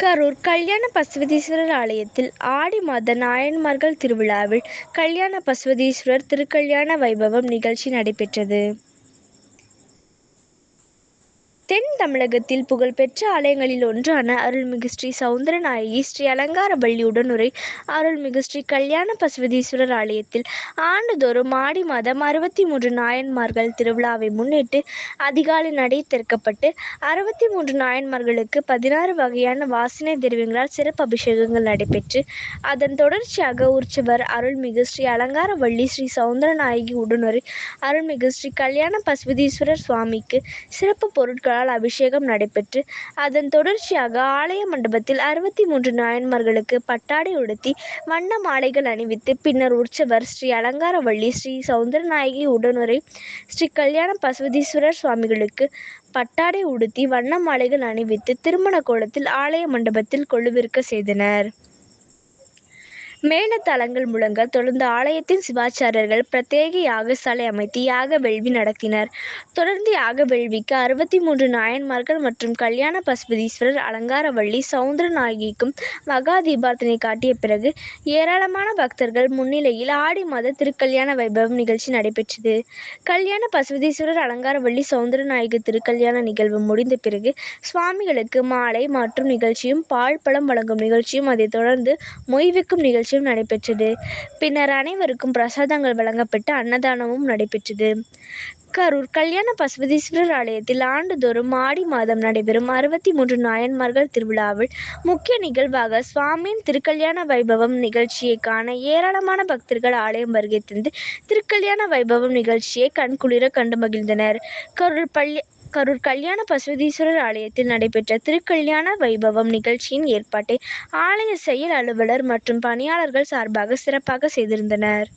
கரூர் கல்யாண பசுவதீஸ்வரர் ஆலயத்தில் ஆடி மாத நாயன்மார்கள் திருவிழாவில் கல்யாண பசுவதீஸ்வரர் திருக்கல்யாண வைபவம் நிகழ்ச்சி நடைபெற்றது. தென் தமிழகத்தில் புகழ்பெற்ற ஆலயங்களில் ஒன்றான அருள்மிகு ஸ்ரீ சவுந்தரநாயகி ஸ்ரீ அலங்காரவள்ளி உடனுரை அருள்மிகு ஸ்ரீ கல்யாண பசுபதீஸ்வரர் ஆலயத்தில் ஆண்டுதோறும் ஆடி மாதம் அறுபத்தி மூன்று நாயன்மார்கள் திருவிழாவை முன்னிட்டு அதிகாலை நடை திறக்கப்பட்டு அறுபத்தி மூன்று நாயன்மார்களுக்கு பதினாறு வகையான வாசனை திரவியங்களால் சிறப்பு அபிஷேகங்கள் நடைபெற்று அதன் தொடர்ச்சியாக உற்சவர் அருள்மிகு ஸ்ரீ அலங்காரவள்ளி ஸ்ரீ சவுந்தரநாயகி உடனுரை அருள்மிகு ஸ்ரீ கல்யாண பசுபதீஸ்வரர் சுவாமிக்கு சிறப்பு பொருட்களால் அபிஷேகம் நடைபெற்று அதன் தொடர்ச்சியாக ஆலய மண்டபத்தில் அறுபத்தி மூன்று நாயன்மார்களுக்கு பட்டாடை உடுத்தி வண்ண மாலைகள் அணிவித்து பின்னர் உற்சவர் ஸ்ரீ அலங்காரவள்ளி ஸ்ரீ சௌந்தரநாயகி உடனுரை ஸ்ரீ கல்யாண பசுவதீஸ்வரர் சுவாமிகளுக்கு பட்டாடை உடுத்தி வண்ண மாலைகள் அணிவித்து திருமண கோலத்தில் ஆலய மண்டபத்தில் கொழுவிற்க செய்தனர். மேளதாளங்கள் முழங்க தொடர்ந்து ஆலயத்தின் சிவாச்சாரியர்கள் பிரத்யேக யாகசாலை அமைத்து யாக வேள்வி நடத்தினர். தொடர்ந்து யாக வேள்விக்கு அறுபத்தி மூன்று நாயன்மார்கள் மற்றும் கல்யாண பசுபதீஸ்வரர் அலங்காரவள்ளி சவுந்தரநாயகிக்கும் மகா தீபார்த்தனை காட்டிய பிறகு ஏராளமான பக்தர்கள் முன்னிலையில் ஆடி மாத திருக்கல்யாண வைபவம் நிகழ்ச்சி நடைபெற்றது. கல்யாண பசுபதீஸ்வரர் அலங்காரவள்ளி சவுந்தரநாயகி திருக்கல்யாண நிகழ்வு முடிந்த பிறகு சுவாமிகளுக்கு மாலை மற்றும் நிகழ்ச்சியும் பால் பழம் வழங்கும் நிகழ்ச்சியும் அதைத் தொடர்ந்து மொய்விக்கும் நிகழ்ச்சி நிகழ்ச்சியும் நடைபெற்றது. பின்னர் அனைவருக்கும் பிரசாதங்கள் வழங்கப்பட்டு அன்னதானமும் நடைபெற்றது. கரூர் கல்யாண பசுபதீஸ்வரர் ஆலயத்தில் ஆண்டுதோறும் ஆடி மாதம் நடைபெறும் அறுபத்தி மூன்று நாயன்மார்கள் திருவிழாவில் முக்கிய நிகழ்வாக சுவாமியின் திருக்கல்யாண வைபவம் நிகழ்ச்சியை காண ஏராளமான பக்தர்கள் ஆலயம் வருகை தந்து திருக்கல்யாண வைபவம் நிகழ்ச்சியை கண்குளிர கண்டு மகிழ்ந்தனர். கரூர் பள்ளி கரூர் கல்யாண பசுவதீஸ்வரர் ஆலயத்தில் நடைபெற்ற திருக்கல்யாண வைபவம் நிகழ்ச்சியின் ஏற்பாட்டை ஆலய செயல் அலுவலர் மற்றும் பணியாளர்கள் சார்பாக சிறப்பாக செய்திருந்தனர்.